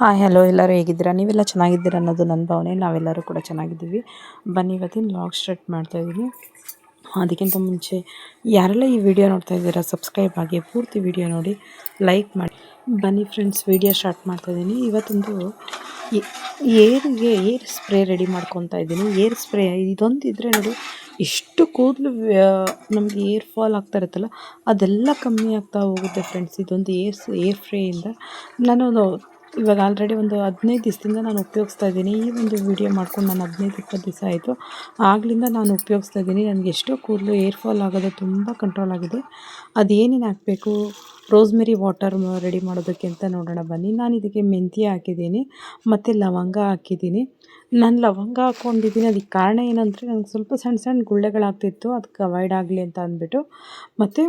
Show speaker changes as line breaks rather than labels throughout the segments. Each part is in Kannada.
ಹಾಯ್ ಹಲೋ ಎಲ್ಲರೂ ಹೇಗಿದ್ದೀರಾ? ನೀವೆಲ್ಲ ಚೆನ್ನಾಗಿದ್ದೀರಾ ಅನ್ನೋದು ನನ್ನ ಭಾವನೆ. ನಾವೆಲ್ಲರೂ ಕೂಡ ಚೆನ್ನಾಗಿದ್ದೀವಿ. ಬನ್ನಿ, ಇವತ್ತಿನ ಲಾಗ್ ಸ್ಟಾರ್ಟ್ ಮಾಡ್ತಾ ಇದ್ದೀನಿ ಅದಕ್ಕಿಂತ ಮುಂಚೆ ಯಾರೆಲ್ಲ ಈ ವಿಡಿಯೋ ನೋಡ್ತಾ ಇದ್ದೀರಾ ಸಬ್ಸ್ಕ್ರೈಬ್ ಆಗಿ ಪೂರ್ತಿ ವಿಡಿಯೋ ನೋಡಿ ಲೈಕ್ ಮಾಡಿ. ಬನ್ನಿ ಫ್ರೆಂಡ್ಸ್ ವಿಡಿಯೋ ಸ್ಟಾರ್ಟ್ ಮಾಡ್ತಾ ಇದ್ದೀನಿ ಇವತ್ತೊಂದು ಏರಿಗೆ ಏರ್ ಸ್ಪ್ರೇ ರೆಡಿ ಮಾಡ್ಕೊತಾ ಇದ್ದೀನಿ ಏರ್ ಸ್ಪ್ರೇ ಇದೊಂದು ಇದ್ರೆ ನೋಡಿ ಎಷ್ಟು ಕೂದಲು ನಮಗೆ ಏರ್ ಫಾಲ್ ಆಗ್ತಾ ಇರುತ್ತಲ್ಲ, ಅದೆಲ್ಲ ಕಮ್ಮಿ ಆಗ್ತಾ ಹೋಗುತ್ತೆ ಫ್ರೆಂಡ್ಸ್ ಇದೊಂದು ಏರ್ ಏರ್ ಸ್ಪ್ರೇಯಿಂದ ನಾನು ಇವಾಗ ಆಲ್ರೆಡಿ ಒಂದು ಹದಿನೈದು ದಿವಸದಿಂದ ನಾನು ಉಪಯೋಗಿಸ್ತಾ ಇದ್ದೀನಿ. ಈ ಒಂದು ವಿಡಿಯೋ ಮಾಡ್ಕೊಂಡು ನಾನು ಹದಿನೈದು, ಇಪ್ಪತ್ತು ದಿವಸ ಆಯಿತು. ಆಗಲಿಂದ ನಾನು ಉಪಯೋಗಿಸ್ತಾ ಇದ್ದೀನಿ. ನನಗೆ ಎಷ್ಟೋ ಕೂದಲು ಏರ್ ಫಾಲ್ ಆಗೋದು ತುಂಬ ಕಂಟ್ರೋಲ್ ಆಗಿದೆ. ಅದೇನೇನು ಹಾಕಬೇಕು? ರೋಸ್ಮೆರಿ ವಾಟರ್ ರೆಡಿ ಮಾಡೋದಕ್ಕೆ ಅಂತ ನೋಡೋಣ. ಬನ್ನಿ. ನಾನು ಇದಕ್ಕೆ ಮೆಂತ್ಯ ಹಾಕಿದ್ದೀನಿ. ಮತ್ತು ಲವಂಗ ಹಾಕಿದ್ದೀನಿ. ನಾನು ಲವಂಗ ಹಾಕ್ಕೊಂಡಿದ್ದೀನಿ ಅದಕ್ಕೆ ಕಾರಣ ಏನಂದರೆ ನನಗೆ ಸ್ವಲ್ಪ ಸಣ್ಣ ಸಣ್ಣ ಗುಳ್ಳೆಗಳಾಗ್ತಿತ್ತು. ಅದಕ್ಕೆ ಅವಾಯ್ಡ್ ಆಗಲಿ ಅಂತ ಅಂದ್ಬಿಟ್ಟು. ಮತ್ತು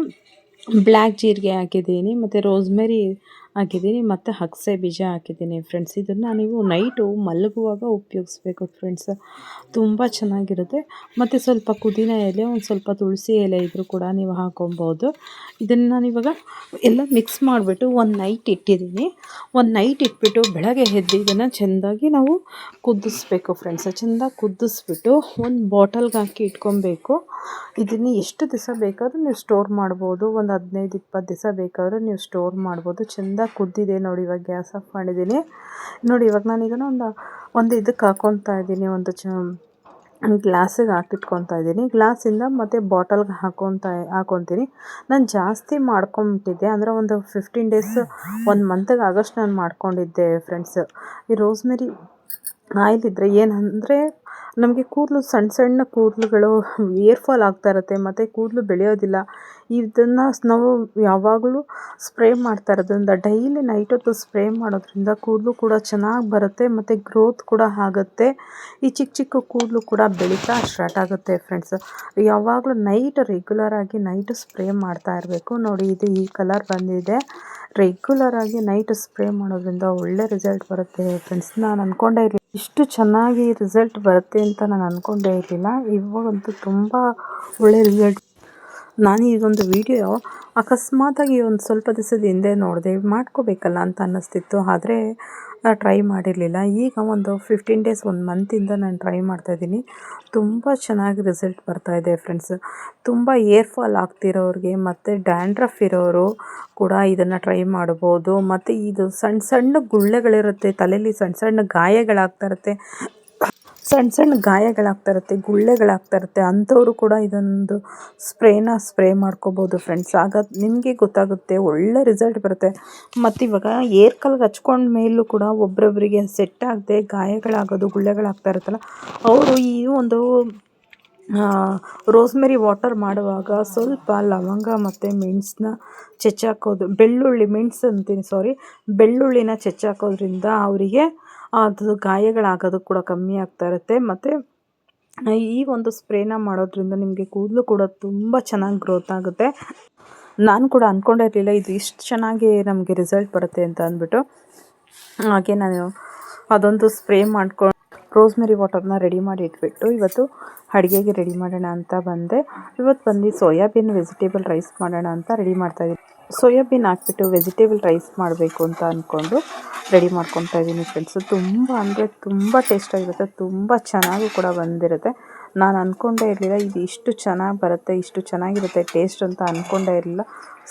ಬ್ಲ್ಯಾಕ್ ಜೀರಿಗೆ ಹಾಕಿದ್ದೀನಿ. ಮತ್ತು ರೋಸ್ಮೆರಿ ಹಾಕಿದ್ದೀನಿ. ಮತ್ತು ಅಗಸೆ ಬೀಜ ಹಾಕಿದ್ದೀನಿ ಫ್ರೆಂಡ್ಸ್ ಇದನ್ನು ನೀವು ನೈಟು ಮಲಗುವಾಗ ಉಪಯೋಗಿಸ್ಬೇಕು ಫ್ರೆಂಡ್ಸ್ ತುಂಬ ಚೆನ್ನಾಗಿರುತ್ತೆ. ಮತ್ತು ಸ್ವಲ್ಪ ಕುದಿನ ಎಲೆ, ಒಂದು ಸ್ವಲ್ಪ ತುಳಸಿ ಎಲೆ ಇದ್ದರೂ ಕೂಡ ನೀವು ಹಾಕೊಬೋದು ಇದನ್ನು ನಾನಿವಾಗ ಎಲ್ಲ ಮಿಕ್ಸ್ ಮಾಡಿಬಿಟ್ಟು ಒಂದು ನೈಟ್ ಇಟ್ಟಿದ್ದೀನಿ. ಒಂದು ನೈಟ್ ಇಟ್ಬಿಟ್ಟು ಬೆಳಗ್ಗೆ ಎದ್ದು ಇದನ್ನು ಚೆಂದಾಗಿ ನಾವು ಕುದಿಸ್ಬೇಕು ಫ್ರೆಂಡ್ಸ್ ಚೆಂದಾಗಿ ಕುದಿಸ್ಬಿಟ್ಟು ಒಂದು ಬಾಟಲ್ಗೆ ಹಾಕಿ ಇಟ್ಕೊಬೇಕು ಇದನ್ನು ಎಷ್ಟು ದಿವಸ ಬೇಕಾದರೂ ನೀವು ಸ್ಟೋರ್ ಮಾಡ್ಬೋದು. ಒಂದು ಹದಿನೈದು, ಇಪ್ಪತ್ತು ದಿವಸ ಬೇಕಾದರೂ ನೀವು ಸ್ಟೋರ್ ಮಾಡ್ಬೋದು. ಚೆಂದ ಕುದ್ದಿದೆ ನೋಡಿ, ಇವಾಗ ಗ್ಯಾಸ್ ಆಫ್ ಮಾಡಿದ್ದೀನಿ. ನೋಡಿ, ಇವಾಗ ನಾನು ಇದನ್ನು ಒಂದು ಒಂದು ಇದಕ್ಕೆ ಹಾಕ್ಕೊತಾ ಇದ್ದೀನಿ, ಒಂದು ಚ ಗ್ಲಾಸಿಗೆ ಹಾಕಿಟ್ಕೊತಾ ಇದ್ದೀನಿ. ಗ್ಲಾಸಿಂದ ಮತ್ತು ಬಾಟಲ್ಗೆ ಹಾಕೊತಾ, ಹಾಕೊತೀನಿ. ನಾನು ಜಾಸ್ತಿ ಮಾಡ್ಕೊಂಬಿಟ್ಟಿದ್ದೆ, ಅಂದರೆ ಒಂದು ಫಿಫ್ಟೀನ್ ಡೇಸ್ ಒಂದು ಮಂತ್ಗೆ ಆಗಸ್ಟ್ ನಾನು ಮಾಡ್ಕೊಂಡಿದ್ದೆ ಫ್ರೆಂಡ್ಸ್ ಈ ರೋಸ್ಮೆರಿ ಆಯಿಲ್ ಇದ್ದರೆ ಏನಂದರೆ ನಮಗೆ ಕೂದಲು ಸಣ್ಣ ಸಣ್ಣ ಕೂದಲುಗಳು ಏರ್ಫಾಲ್ ಆಗ್ತಾ ಇರುತ್ತೆ, ಮತ್ತು ಕೂದಲು ಬೆಳೆಯೋದಿಲ್ಲ. ಇದನ್ನು ನಾವು ಯಾವಾಗಲೂ ಸ್ಪ್ರೇ ಮಾಡ್ತಾ ಇರೋದ್ರಿಂದ ಡೈಲಿ ನೈಟ್ ಹೊತ್ತು ಸ್ಪ್ರೇ ಮಾಡೋದ್ರಿಂದ ಕೂದಲು ಕೂಡ ಚೆನ್ನಾಗಿ ಬರುತ್ತೆ, ಮತ್ತು ಗ್ರೋತ್ ಕೂಡ ಆಗುತ್ತೆ. ಈ ಚಿಕ್ಕ ಚಿಕ್ಕ ಕೂದಲು ಕೂಡ ಬೆಳೀತಾ ಸ್ಟಾರ್ಟ್ ಆಗುತ್ತೆ ಫ್ರೆಂಡ್ಸ್ ಯಾವಾಗಲೂ ನೈಟ್ ರೆಗ್ಯುಲರಾಗಿ ನೈಟ್ ಸ್ಪ್ರೇ ಮಾಡ್ತಾ ಇರಬೇಕು. ನೋಡಿ, ಇದು ಈ ಕಲರ್ ಬಂದಿದೆ. ರೆಗ್ಯುಲರಾಗಿ ನೈಟ್ ಸ್ಪ್ರೇ ಮಾಡೋದ್ರಿಂದ ಒಳ್ಳೆ ರಿಸಲ್ಟ್ ಬರುತ್ತೆ ಫ್ರೆಂಡ್ಸ್ ನಾನು ಅಂದ್ಕೊಂಡೇ ಇರಲಿಲ್ಲ. ಇಷ್ಟು ಚೆನ್ನಾಗಿ ರಿಸಲ್ಟ್ ಬರುತ್ತೆ ಅಂತ ನಾನು ಅಂದ್ಕೊಂಡೇ ಇರಲಿಲ್ಲ. ಇವಾಗಂತೂ ತುಂಬ ಒಳ್ಳೆ ರಿಸಲ್ಟ್ ನಾನು ಇದೊಂದು ವಿಡಿಯೋ. ಅಕಸ್ಮಾತಾಗಿ ಒಂದು ಸ್ವಲ್ಪ ದಿವಸದ ಹಿಂದೆ ನೋಡಿದೆ ಮಾಡ್ಕೋಬೇಕಲ್ಲ ಅಂತ ಅನ್ನಿಸ್ತಿತ್ತು. ಆದರೆ ಟ್ರೈ ಮಾಡಿರಲಿಲ್ಲ. ಈಗ ಒಂದು ಫಿಫ್ಟೀನ್ ಡೇಸ್ ಒಂದು ಮಂತಿಂದ ನಾನು ಟ್ರೈ ಮಾಡ್ತಾಯಿದ್ದೀನಿ ತುಂಬ ಚೆನ್ನಾಗಿ ರಿಸಲ್ಟ್ ಬರ್ತಾಯಿದೆ ಫ್ರೆಂಡ್ಸ್ ತುಂಬ ಏರ್ ಫಾಲ್ ಆಗ್ತಿರೋರಿಗೆ ಮತ್ತು ಡ್ಯಾಂಡ್ರಫ್ ಇರೋರು ಕೂಡ ಇದನ್ನು ಟ್ರೈ ಮಾಡ್ಬೋದು. ಮತ್ತು ಇದು ಸಣ್ಣ ಸಣ್ಣ ಗುಳ್ಳೆಗಳಿರುತ್ತೆ. ತಲೆಯಲ್ಲಿ ಸಣ್ಣ ಸಣ್ಣ ಗಾಯಗಳಾಗ್ತಾ ಇರುತ್ತೆ. ಸಣ್ಣ ಸಣ್ಣ ಗಾಯಗಳಾಗ್ತಾ ಇರುತ್ತೆ, ಗುಳ್ಳೆಗಳಾಗ್ತಾ ಇರುತ್ತೆ. ಅಂಥವರು ಕೂಡ ಇದೊಂದು ಸ್ಪ್ರೇನ ಸ್ಪ್ರೇ ಮಾಡ್ಕೋಬೋದು ಫ್ರೆಂಡ್ಸ್. ಆಗ ನಿಮಗೆ ಗೊತ್ತಾಗುತ್ತೆ, ಒಳ್ಳೆ ರಿಸಲ್ಟ್ ಬರುತ್ತೆ. ಮತ್ತು ಇವಾಗ ಏರ್ ಕಲ್ಗೆ ಹಚ್ಕೊಂಡ ಮೇಲೂ ಕೂಡ ಒಬ್ಬರೊಬ್ಬರಿಗೆ ಸೆಟ್ ಆಗದೆ ಗಾಯಗಳಾಗೋದು, ಗುಳ್ಳೆಗಳಾಗ್ತಾ ಇರುತ್ತಲ್ಲ, ಅವರು ಈ ಒಂದು ರೋಸ್ಮೆರಿ ವಾಟರ್ ಮಾಡುವಾಗ ಸ್ವಲ್ಪ ಲವಂಗ ಮತ್ತು ಮೆಣಸನ್ನ ಚೆಚ್ಚಾಕೋದು, ಬೆಳ್ಳುಳ್ಳಿ ಮೆಣಸು ಅಂತೀನಿ ಸಾರಿ ಬೆಳ್ಳುಳ್ಳಿನ ಚೆಚ್ಚಾಕೋದ್ರಿಂದ ಅವರಿಗೆ ಅದು ಗಾಯಗಳಾಗೋದು ಕೂಡ ಕಮ್ಮಿ ಆಗ್ತಾ ಇರುತ್ತೆ. ಮತ್ತು ಈ ಒಂದು ಸ್ಪ್ರೇನ ಮಾಡೋದ್ರಿಂದ ನಿಮಗೆ ಕೂದಲು ಕೂಡ ತುಂಬ ಚೆನ್ನಾಗಿ ಗ್ರೋತ್ ಆಗುತ್ತೆ. ನಾನು ಕೂಡ ಅಂದ್ಕೊಂಡೇ ಇರಲಿಲ್ಲ, ಇದು ಇಷ್ಟು ಚೆನ್ನಾಗಿ ನಮಗೆ ರಿಸಲ್ಟ್ ಬರುತ್ತೆ ಅಂತ ಅಂದ್ಬಿಟ್ಟು. ಹಾಗೆ ನಾನು ಅದೊಂದು ಸ್ಪ್ರೇ ಮಾಡ್ಕೊಂಡು ರೋಸ್ಮೆರಿ ವಾಟರ್ನ ರೆಡಿ ಮಾಡಿ ಇಟ್ಬಿಟ್ಟು ಇವತ್ತು ಅಡುಗೆಗೆ ರೆಡಿ ಮಾಡೋಣ ಅಂತ ಬಂದೆ. ಇವತ್ತು ಬಂದು ಸೋಯಾಬೀನ್ ವೆಜಿಟೇಬಲ್ ರೈಸ್ ಮಾಡೋಣ ಅಂತ ರೆಡಿ ಮಾಡ್ತಾಯಿದ್ದೀನಿ ಸೋಯಾಬೀನ್ ಹಾಕ್ಬಿಟ್ಟು ವೆಜಿಟೇಬಲ್ ರೈಸ್ ಮಾಡಬೇಕು ಅಂತ ಅಂದ್ಕೊಂಡು ರೆಡಿ ಮಾಡ್ಕೊತಾ ಇದ್ದೀನಿ ಫ್ರೆಂಡ್ಸು ತುಂಬ ಅಂದರೆ ತುಂಬ ಟೇಸ್ಟಾಗಿರುತ್ತೆ ತುಂಬ ಚೆನ್ನಾಗೂ ಕೂಡ ಬಂದಿರುತ್ತೆ. ನಾನು ಅಂದ್ಕೊಂಡೇ ಇರಲಿಲ್ಲ, ಇದು ಇಷ್ಟು ಚೆನ್ನಾಗಿ ಬರುತ್ತೆ, ಇಷ್ಟು ಚೆನ್ನಾಗಿರುತ್ತೆ ಟೇಸ್ಟ್ ಅಂತ ಅಂದ್ಕೊಂಡೇ ಇರಲಿಲ್ಲ.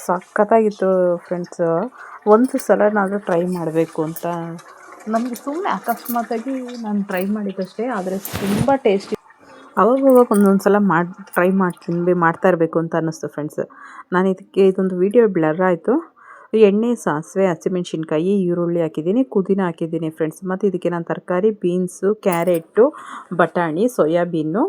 ಸಖತ್ತಾಗಿತ್ತು ಫ್ರೆಂಡ್ಸು ಒಂದು ಸಲನಾದರೂ ಟ್ರೈ ಮಾಡಬೇಕು ಅಂತ ನಮಗೆ ಸುಮ್ಮನೆ ಅಕಸ್ಮಾತಾಗಿ ನಾನು ಟ್ರೈ ಮಾಡಿದ್ದಷ್ಟೇ, ಆದರೆ ತುಂಬ ಟೇಸ್ಟಿ ಅವಾಗವಾಗ ಒಂದೊಂದು ಸಲ ಮಾಡಿ ಟ್ರೈ ಮಾಡ್ತೀನಿ ಮಾಡ್ತಾ ಇರಬೇಕು ಅಂತ ಅನ್ನಿಸ್ತು ಫ್ರೆಂಡ್ಸ್ ನಾನು ಇದಕ್ಕೆ ಇದೊಂದು ವೀಡಿಯೋ ಬ್ಲರ್ ಆಯಿತು. ಎಣ್ಣೆ, ಸಾಸಿವೆ, ಹಸಿಮೆಣ್ಸಿನ್ಕಾಯಿ, ಈರುಳ್ಳಿ ಹಾಕಿದ್ದೀನಿ ಕುದಿನ ಹಾಕಿದ್ದೀನಿ ಫ್ರೆಂಡ್ಸ್ ಮತ್ತು ಇದಕ್ಕೆ ನಾನು ತರಕಾರಿ ಬೀನ್ಸು ಕ್ಯಾರೆಟು ಬಟಾಣಿ, ಸೋಯಾಬೀನು,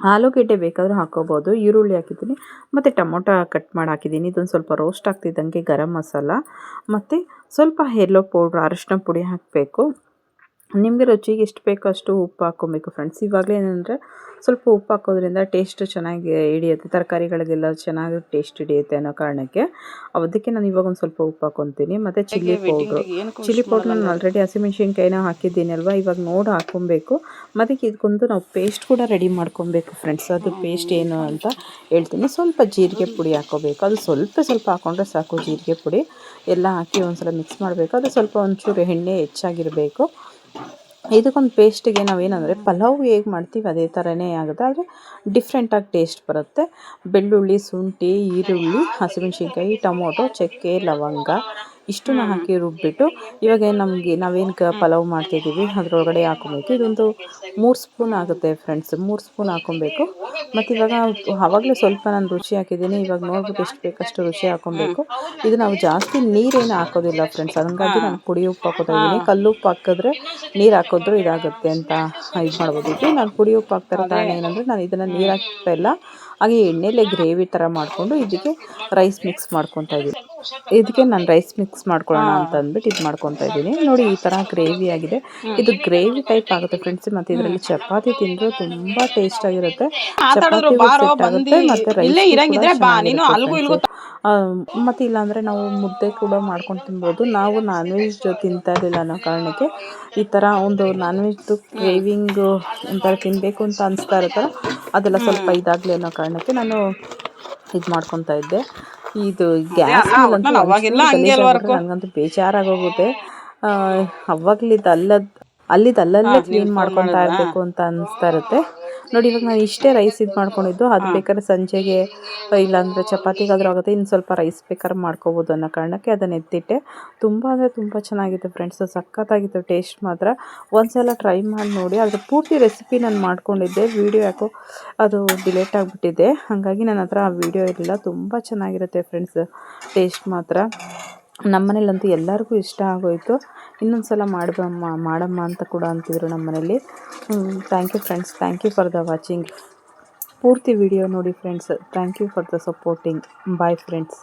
ಆಲೂಗೆಡ್ಡೆ ಬೇಕಾದರೂ ಹಾಕೋಬೋದು, ಈರುಳ್ಳಿ ಹಾಕಿದ್ದೀನಿ, ಮತ್ತು ಟೊಮೊಟೊ ಕಟ್ ಮಾಡಿ ಹಾಕಿದ್ದೀನಿ. ಇದೊಂದು ಸ್ವಲ್ಪ ರೋಸ್ಟ್ ಆಗ್ತಿದ್ದಂಗೆ ಗರಂ ಮಸಾಲ. ಮತ್ತು ಸ್ವಲ್ಪ ಎಲ್ಲೋ ಪೌಡ್ರ್ ಅರಿಶಿನ ಪುಡಿ ಹಾಕಬೇಕು. ನಿಮಗೆ ರುಚಿಗೆ ಎಷ್ಟು ಬೇಕೋ ಅಷ್ಟು ಉಪ್ಪು ಹಾಕ್ಕೊಬೇಕು ಫ್ರೆಂಡ್ಸ್ ಇವಾಗಲೇ ಏನಂದರೆ ಸ್ವಲ್ಪ ಉಪ್ಪು ಹಾಕೋದ್ರಿಂದ ಟೇಸ್ಟ್ ಚೆನ್ನಾಗಿ ಹಿಡಿಯುತ್ತೆ. ತರಕಾರಿಗಳಿಗೆಲ್ಲ ಚೆನ್ನಾಗಿ ಟೇಸ್ಟ್ ಹಿಡಿಯುತ್ತೆ ಅನ್ನೋ ಕಾರಣಕ್ಕೆ ಅದಕ್ಕೆ ನಾನು ಇವಾಗ ಒಂದು ಸ್ವಲ್ಪ ಉಪ್ಪು ಹಾಕೊತೀನಿ. ಮತ್ತು ಚಿಲ್ಲಿ ಪೌಡ್ರು ಚಿಲ್ಲಿ ಪೌಡ್ರ್ ನಾನು ಆಲ್ರೆಡಿ ಹಸಿಮೆಣ್ಸಿನ್ಕಾಯಿನ ಹಾಕಿದ್ದೀನಿ ಅಲ್ವಾ ಇವಾಗ ನೋಡಿ ಹಾಕ್ಕೊಬೇಕು. ಮತ್ತು ಇದಕ್ಕೊಂದು ನಾವು ಪೇಸ್ಟ್ ಕೂಡ ರೆಡಿ ಮಾಡ್ಕೊಬೇಕು ಫ್ರೆಂಡ್ಸ್ ಅದು ಪೇಸ್ಟ್ ಏನು ಅಂತ ಹೇಳ್ತೀನಿ. ಸ್ವಲ್ಪ ಜೀರಿಗೆ ಪುಡಿ ಹಾಕೋಬೇಕು. ಅದು ಸ್ವಲ್ಪ ಸ್ವಲ್ಪ ಹಾಕೊಂಡ್ರೆ ಸಾಕು ಜೀರಿಗೆ ಪುಡಿ. ಎಲ್ಲ ಹಾಕಿ ಒಂದ್ಸಲ ಮಿಕ್ಸ್ ಮಾಡಬೇಕು. ಅದು ಸ್ವಲ್ಪ ಒಂಚೂರು ಎಣ್ಣೆ ಹೆಚ್ಚಾಗಿರಬೇಕು. ಇದಕ್ಕೊಂದು ಪೇಸ್ಟಿಗೆ ನಾವೇನಂದರೆ ಪಲಾವ್ ಹೇಗೆ ಮಾಡ್ತೀವಿ ಅದೇ ಥರನೇ ಆಗುತ್ತೆ. ಆದರೆ ಡಿಫ್ರೆಂಟಾಗಿ ಟೇಸ್ಟ್ ಬರುತ್ತೆ. ಬೆಳ್ಳುಳ್ಳಿ, ಶುಂಠಿ, ಈರುಳ್ಳಿ, ಹಸಿಮೆಣ್ಸಿನ್ಕಾಯಿ, ಟೊಮೊಟೊ, ಚಕ್ಕೆ, ಲವಂಗ ಇಷ್ಟನ್ನ ಹಾಕಿ ರುಬ್ಬಿಟ್ಟು ಇವಾಗ ಏನು ನಮಗೆ ನಾವೇನು ಕ ಪಲಾವ್ ಮಾಡ್ತಿದ್ದೀವಿ ಅದರೊಳಗಡೆ ಹಾಕೊಬೇಕು ಇದೊಂದು ಮೂರು ಸ್ಪೂನ್ ಆಗುತ್ತೆ ಫ್ರೆಂಡ್ಸ್ ಮೂರು ಸ್ಪೂನ್ ಹಾಕೊಬೇಕು ಮತ್ತು ಇವಾಗ ಆವಾಗಲೇ ಸ್ವಲ್ಪ ನಾನು ರುಚಿ ಹಾಕಿದ್ದೀನಿ ಇವಾಗ ನೋಡ್ಬಿಟ್ಟು ಎಷ್ಟು ಬೇಕಷ್ಟು ರುಚಿ ಹಾಕೊಬೇಕು ಇದು ನಾವು ಜಾಸ್ತಿ ನೀರೇನು ಹಾಕೋದಿಲ್ಲ ಫ್ರೆಂಡ್ಸ್ ಹಂಗಾಗಿ ನಾನು ಪುಡಿ ಉಪ್ಪು ಹಾಕೋತಾ ಇದ್ದೀನಿ. ಕಲ್ಲು ಉಪ್ಪು ಹಾಕಿದ್ರೆ ನೀರು ಹಾಕಿದ್ರು ಇದಾಗುತ್ತೆ ಅಂತ ಇದು ಮಾಡ್ಬೋದು. ನಾನು ಪುಡಿ ಉಪ್ಪು ಹಾಕ್ತಾರೆ ಕಾರಣ ಏನಂದರೆ ನಾನು ಇದನ್ನು ನೀರು ಹಾಕ್ತಾ ಇಲ್ಲ. ಹಾಗೆ ಎಣ್ಣೆಲೆ ಗ್ರೇವಿ ಥರ ಮಾಡಿಕೊಂಡು ಇದಕ್ಕೆ ರೈಸ್ ಮಿಕ್ಸ್ ಮಾಡ್ಕೊತಾ ಇದ್ದೀನಿ. ಇದಕ್ಕೆ ನಾನು ರೈಸ್ ಮಿಕ್ಸ್ ಮಾಡ್ಕೊಳ್ಳೋಣ ಅಂತ ಅಂದ್ಬಿಟ್ಟು ಇದು ಮಾಡ್ಕೊತಾ ಇದ್ದೀನಿ. ನೋಡಿ ಈ ಥರ ಗ್ರೇವಿ ಆಗಿದೆ. ಇದು ಗ್ರೇವಿ ಟೈಪ್ ಆಗುತ್ತೆ ಫ್ರೆಂಡ್ಸ್ ಮತ್ತು ಇದರಲ್ಲಿ ಚಪಾತಿ ತಿಂದರೆ ತುಂಬ ಟೇಸ್ಟ್ ಆಗಿರುತ್ತೆ. ಚಪಾತಿ ಮತ್ತೆ ಮತ್ತು ರೈಸ್ ಮತ್ತು ಇಲ್ಲಾಂದರೆ ನಾವು ಮುದ್ದೆ ಕೂಡ ಮಾಡ್ಕೊಂಡು ತಿನ್ಬೋದು. ನಾವು ನಾನ್ ವೆಜ್ ತಿಂತಾ ಇರಲಿಲ್ಲ ಅನ್ನೋ ಕಾರಣಕ್ಕೆ ಈ ಥರ ಒಂದು ನಾನ್ ವೆಜ್ದು ಕ್ರೇವಿಂಗು ಒಂಥರ ತಿನ್ನಬೇಕು ಅಂತ ಅನಿಸ್ತಾ ಇರುತ್ತಲ್ಲ ಅದೆಲ್ಲ ಸ್ವಲ್ಪ ಇದಾಗಲಿ ಅನ್ನೋ ಕಾರಣಕ್ಕೆ ನಾನು ಇದು ಮಾಡ್ಕೊತಾ ಇದ್ದೆ. ಇದು ಗ್ಯಾಸ್ ನನಗಂತೂ ಬೇಜಾರಾಗೋಗುತ್ತೆ. ಅವಾಗಲಿದ್ದು ಅಲ್ಲದ ಅಲ್ಲಿದ್ದು ಅಲ್ಲಲ್ಲೇ ಕ್ಲೀನ್ ಮಾಡ್ಕೊತಾ ಇರಬೇಕು ಅಂತ ಅನಿಸ್ತಾ ಇರುತ್ತೆ. ನೋಡಿ ಇವಾಗ ನಾನು ಇಷ್ಟೇ ರೈಸ್ ಇದು ಮಾಡ್ಕೊಂಡಿದ್ದು. ಅದು ಬೇಕಾದ್ರೆ ಸಂಜೆಗೆ ಇಲ್ಲಾಂದರೆ ಚಪಾತಿಗಾದರೂ ಆಗುತ್ತೆ. ಇನ್ನು ಸ್ವಲ್ಪ ರೈಸ್ ಬೇಕಾದ್ರೆ ಮಾಡ್ಕೋಬೋದು ಅನ್ನೋ ಕಾರಣಕ್ಕೆ ಅದನ್ನು ಎತ್ತಿಟ್ಟೆ. ತುಂಬ ಅಂದರೆ ತುಂಬ ಚೆನ್ನಾಗಿತ್ತು ಫ್ರೆಂಡ್ಸ್ ಸಖತ್ತಾಗಿತ್ತು ಟೇಸ್ಟ್ ಮಾತ್ರ. ಒಂದ್ಸಲ ಟ್ರೈ ಮಾಡಿ ನೋಡಿ. ಅದ್ರ ಪೂರ್ತಿ ರೆಸಿಪಿ ನಾನು ಮಾಡ್ಕೊಂಡಿದ್ದೆ. ವೀಡಿಯೋ ಯಾಕೋ ಅದು ಡಿಲೇಟ್ ಆಗಿಬಿಟ್ಟಿದ್ದೆ ಹಾಗಾಗಿ ನನ್ನ ಹತ್ರ ಆ ವಿಡಿಯೋ ಇರಲಿಲ್ಲ. ತುಂಬ ಚೆನ್ನಾಗಿರುತ್ತೆ ಫ್ರೆಂಡ್ಸ್ ಟೇಸ್ಟ್ ಮಾತ್ರ. ನಮ್ಮ ಮನೇಲಂತೂ ಎಲ್ಲರಿಗೂ ಇಷ್ಟ ಆಗೋಯಿತು. ಇನ್ನೊಂದು ಸಲ ಮಾಡಬಮ್ಮ ಮಾಡಮ್ಮ ಅಂತ ಕೂಡ ಅಂತಿದ್ರು ನಮ್ಮ ಮನೇಲಿ. Thank you friends thank you for the watching ಪೂರ್ತಿ ವಿಡಿಯೋ ನೋಡಿ friends thank you for the supporting bye friends